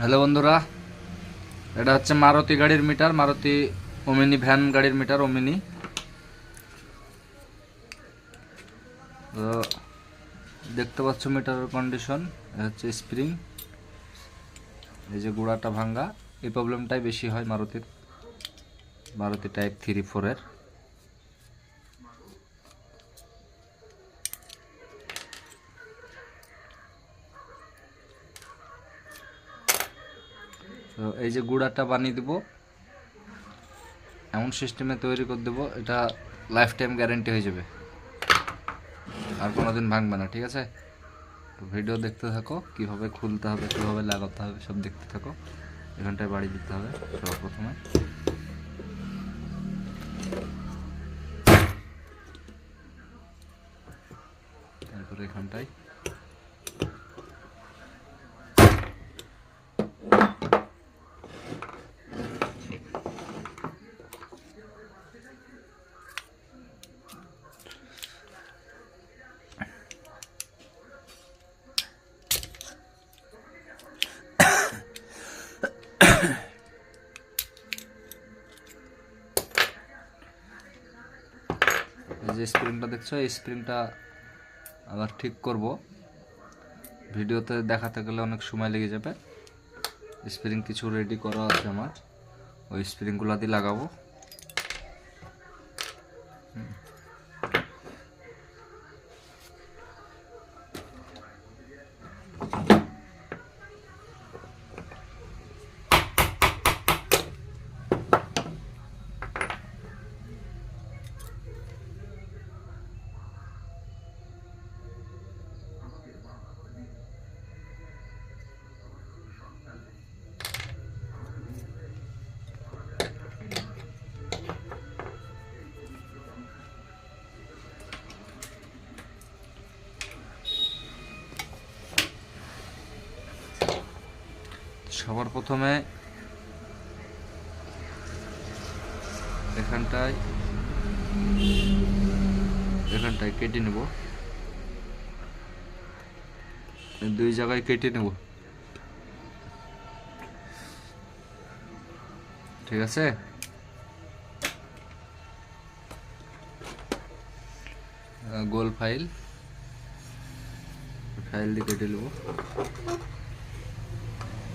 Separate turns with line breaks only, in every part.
Hello বন্ধুরা, এটা হচ্ছে মারুতি গাড়ির মিটার, মারুতি ওমিনি ভ্যান গাড়ির মিটার, ওমিনি। তো দেখতে পাচ্ছ মিটারের কন্ডিশন হচ্ছে স্প্রিং এই যে গোড়াটা ভাঙ্গা, এই প্রবলেমটাই বেশি হয় মারুতির, মারুতি টাইপ থ্রি ফোরের তো এই যে গুড়াটা বানিয়ে দেবো, এমন সিস্টেমে তৈরি করে দেবো, এটা লাইফ টাইম গ্যারেন্টি হয়ে যাবে। আর কোনো দিন ভাঙবে না, ঠিক আছে? তো ভিডিও দেখতে থাকো, কীভাবে খুলতে হবে, কীভাবে লাগাতে হবে, সব দেখতে থাকো। এখানটায় বাড়ি দিতে হবে, সর্বপ্রথমে। তারপরে এখানটায় যে স্প্রিংটা দেখছ, এই স্প্রিংটা আবার ঠিক করব। ভিডিওতে দেখাতে গেলে অনেক সময় লেগে যাবে। স্প্রিং কিছু রেডি করা আছে আমার। ওই স্প্রিংগুলো দিয়ে লাগাবো। সবার প্রথমে এখানটায় এখানটায় কেটে নেব। দুই জায়গায় কেটে নেব। ঠিক আছে? গোল ফাইল। ফাইল দিয়ে কেটে নেব।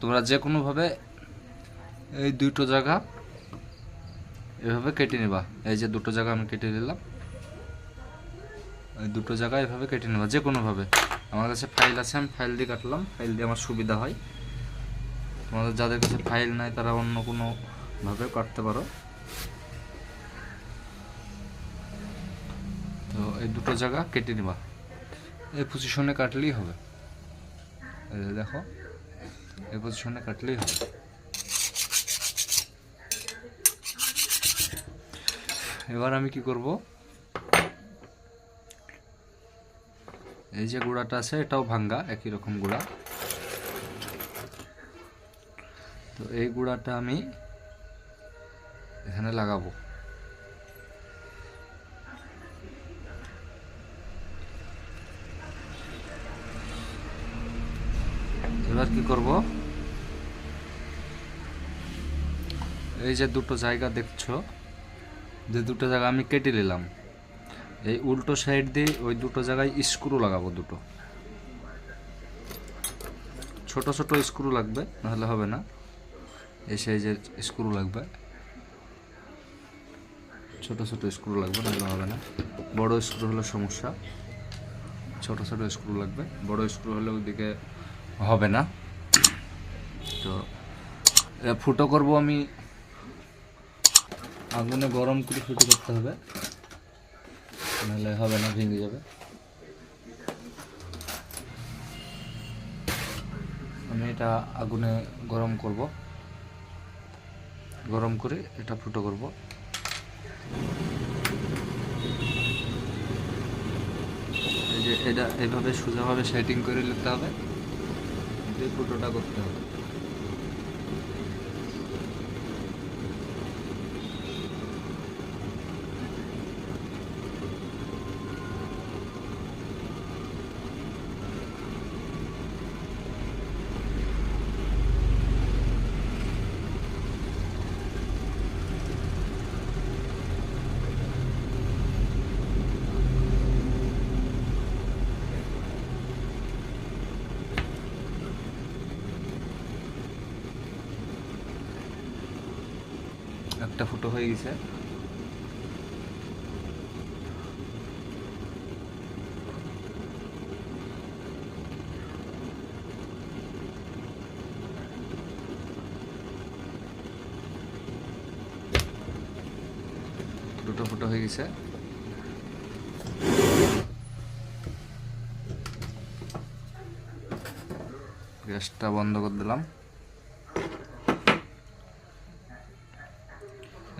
তোমরা যে কোনোভাবে এই দুটো জায়গা এভাবে কেটে নেবা। এই যে দুটো জায়গা আমি কেটে নিলাম এই দুটো জায়গা এভাবে কেটে নেবা যে কোনোভাবে আমার কাছে ফাইল আছে, আমি ফাইল দিয়ে কাটলাম। ফাইল দিয়ে আমার সুবিধা হয়। তোমাদের যাদের কাছে ফাইল নাই, তারা অন্য কোনো ভাবে কাটতে পারো। তো এই দুটো জায়গা কেটে নেবা। এই পজিশনে কাটলেই হবে। দেখো। এই পজিশনে কাটলেই হবে। এবার আমি কি করব? এই যে গুঁড়াটা আছে, এটাও ভাঙ্গা, একই রকম গুঁড়া। তো এই গুঁড়াটা আমি এখানে লাগাবো। এবার কি করব? এই যে দুটো জায়গা দেখছ, যে দুটো জায়গা আমি কেটে নিলাম। এই উল্টো সাইড দিয়ে ওই দুটো জায়গায় স্ক্রু লাগাবো দুটো। ছোট ছোট স্ক্রু লাগবে, নাহলে হবে না। এই সাইজের স্ক্রু লাগবে। ছোট ছোট স্ক্রু লাগবে, নাহলে হবে না। বড় স্ক্রু হলে সমস্যা। ছোট ছোট স্ক্রু লাগবে, বড় স্ক্রু হলে ওইদিকে হবে না। তো ফুটো করব আমি আগুনে গরম করে ফুটো করতে হবে। নাহলে হবে না, ভেঙে যাবে। আমি এটা আগুনে গরম করব। গরম করে এটা ফুটো করব। এই যে এটা এইভাবে সোজাভাবে সেটিং করে নিতে হবে। দিয়ে ফুটোটা করতে হবে। একটা ফুটো হয়ে গেছে। দুটো ফুটো হয়ে গেছে। গ্যাসটা বন্ধ করে দিলাম।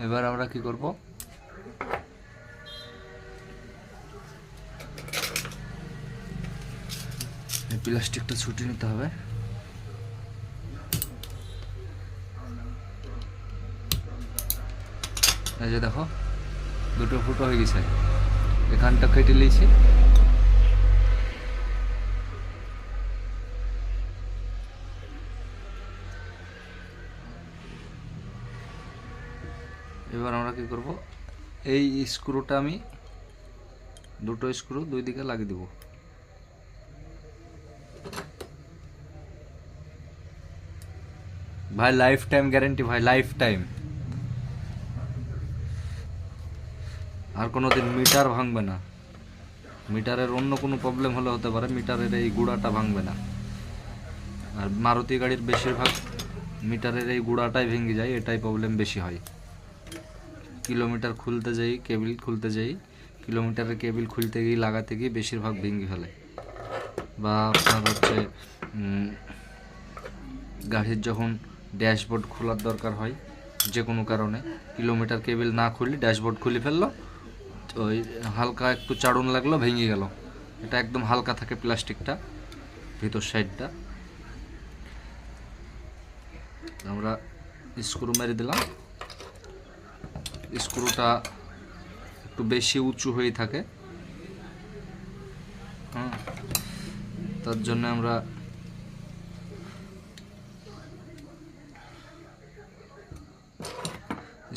এবার আমরা কি করব? প্লাস্টিকটা ছুটে নিতে হবে। এই যে দেখো, দুটো ফুটো হয়ে গেছে। এখানটা কেটে নিয়েছি এবার আমরা কি করব এই স্ক্রুটা আমি দুটো স্ক্রু দুই দিকে লাগিয়ে দেব। ভাই লাইফ টাইম গ্যারেন্টি ভাই লাইফ টাইম আর কোনো দিন মিটার ভাঙবে না। মিটারের অন্য কোনো প্রবলেম হলে হতে পারে, মিটারের এই গুঁড়াটা ভাঙবে না। আর মারুতি গাড়ির বেশিরভাগ মিটারের এই গুঁড়াটাই ভেঙে যায়, এটাই প্রবলেম বেশি হয়। কিলোমিটার খুলতে যাই, কেবিল খুলতে যাই, কিলোমিটারের কেবিল খুলতে গিয়ে লাগাতে গিয়ে বেশিরভাগ ভেঙে ফেলে। বা আপনার হচ্ছে গাড়ির যখন ড্যাশবোর্ড খোলার দরকার হয়, যে কোনো কারণে, কিলোমিটার কেবিল না খুললে ড্যাশবোর্ড খুলে ফেলল তো ওই হালকা একটু চাড়ুন লাগল, ভেঙে গেল। এটা একদম হালকা থাকে প্লাস্টিকটা, ভিতর সাইডটা। আমরা স্ক্রু মেরে দিলাম। স্ক্রুটা একটু বেশি উঁচু হয়ে থাকে। হ্যাঁ তার জন্য আমরা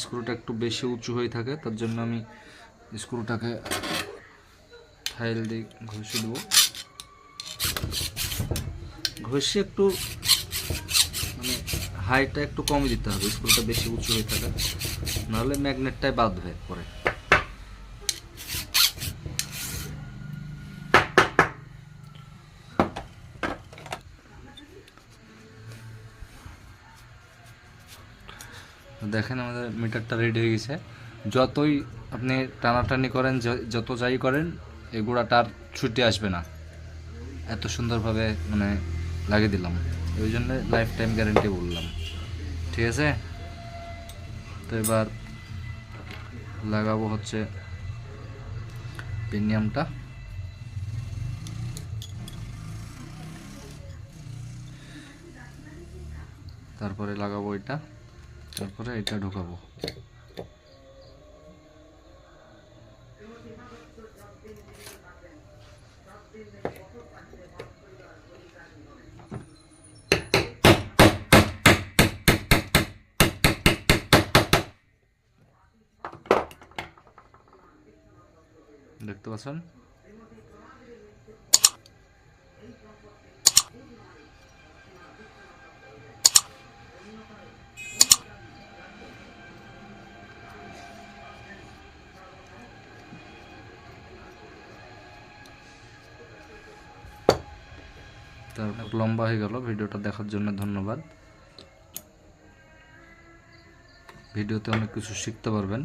স্ক্রুটা একটু বেশি উঁচু হয়ে থাকে। তার জন্য আমি স্ক্রুটাকে ফাইল দিয়ে ঘষে দেবো। ঘষে একটু মানে হাইটটা একটু কমে দিতে হবে। স্ক্রুটা বেশি উঁচু হয়ে থাকে। নাহলে ম্যাগনেটটাই বাঁধবে পরে দেখেন আমাদের মিটারটা রেডি হয়ে গেছে। যতই আপনি টানাটানি করেন যত যাই করেন, এই গুঁড়াটা আর ছুটে আসবে না। এত সুন্দরভাবে মানে লাগিয়ে দিলাম। ওই জন্য লাইফ টাইম গ্যারেন্টি বললাম। ঠিক আছে? তো এবার লাগাবো হচ্ছে প্রিমিয়ামটা তারপরে লাগাবো এটা তারপরে এটা ঢোকাবো। দেখতে পাচ্ছেন? তারপর লম্বা হয়ে গেল। ভিডিওটা দেখার জন্য ধন্যবাদ। ভিডিওতে অনেক কিছু শিখতে পারবেন।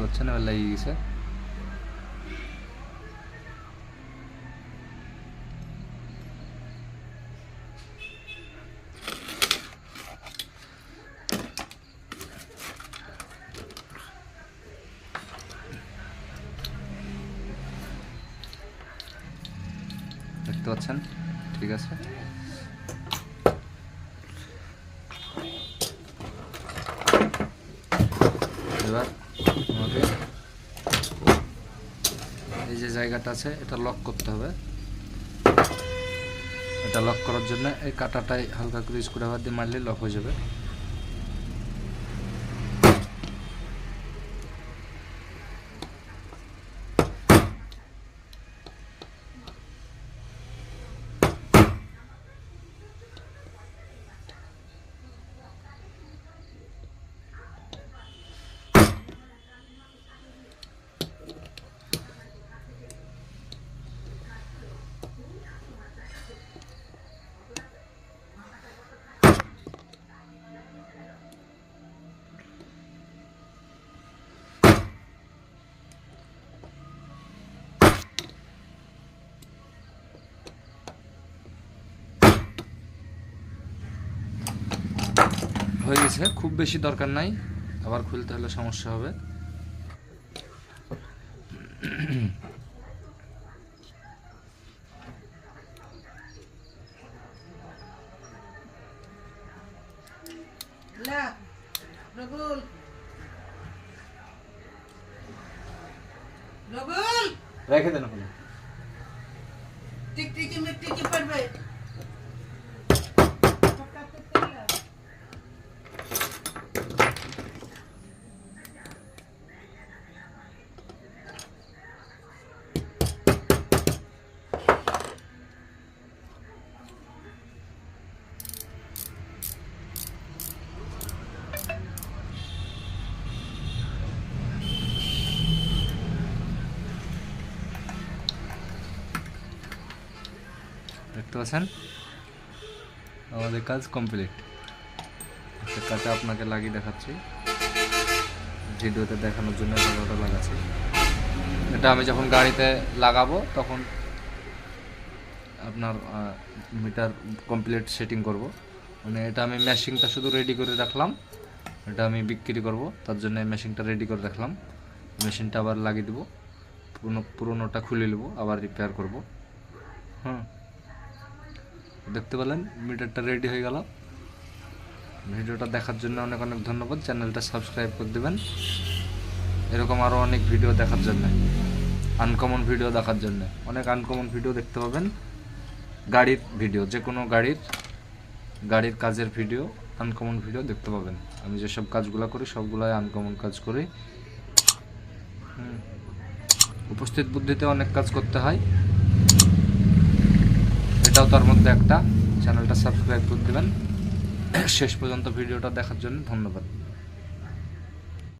দেখতে পাচ্ছেন এবার লেগে গেছে দেখতে পাচ্ছেন ঠিক আছে এবার আমাকে এই যে জায়গাটা আছে, এটা লক করতে হবে। এটা লক করার জন্য এই কাটাটাই হালকা করে স্ক্রুড্রাইভার দিয়ে মারলে লক হয়ে যাবে। হয়ে গেছে খুব বেশি দরকার নাই। আবার খুলতে হলে সমস্যা হবে। রেখে দেন
টিকটিকি পড়বে
দেখতে পাচ্ছেন আমাদের কাজ কমপ্লিট একটা কাটা আপনাকে লাগিয়ে দেখাচ্ছি। ভিডিওতে দেখানোর জন্য ওটা লাগাচ্ছি। এটা আমি যখন গাড়িতে লাগাবো, তখন আপনার মিটার কমপ্লিট সেটিং করব। মানে এটা আমি মেশিনটা শুধু রেডি করে রাখলাম। এটা আমি বিক্রি করব। তার জন্য মেশিনটা রেডি করে রাখলাম। মেশিনটা আবার লাগিয়ে দেবো। পুরনো, পুরোনোটা খুলে নেব, আবার রিপেয়ার করব। হ্যাঁ। দেখতে পেলেন, মিটারটা রেডি হয়ে গেল। ভিডিওটা দেখার জন্য অনেক অনেক ধন্যবাদ। চ্যানেলটা সাবস্ক্রাইব করে দেবেন। এরকম আরও অনেক ভিডিও দেখার জন্য। আনকমন ভিডিও দেখার জন্য। অনেক আনকমন ভিডিও দেখতে পাবেন। গাড়ির ভিডিও যে কোনো গাড়ির গাড়ির কাজের ভিডিও আনকমন ভিডিও দেখতে পাবেন। আমি যেসব কাজগুলো করি, সবগুলাই আনকমন কাজ করি। উপস্থিত বুদ্ধিতে অনেক কাজ করতে হয়। এটাও তার মধ্যে একটা। চ্যানেলটা সাবস্ক্রাইব করে দেবেন। শেষ পর্যন্ত ভিডিওটা দেখার জন্য ধন্যবাদ।